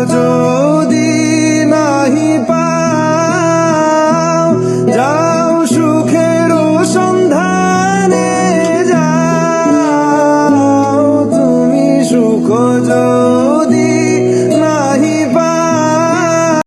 꺼져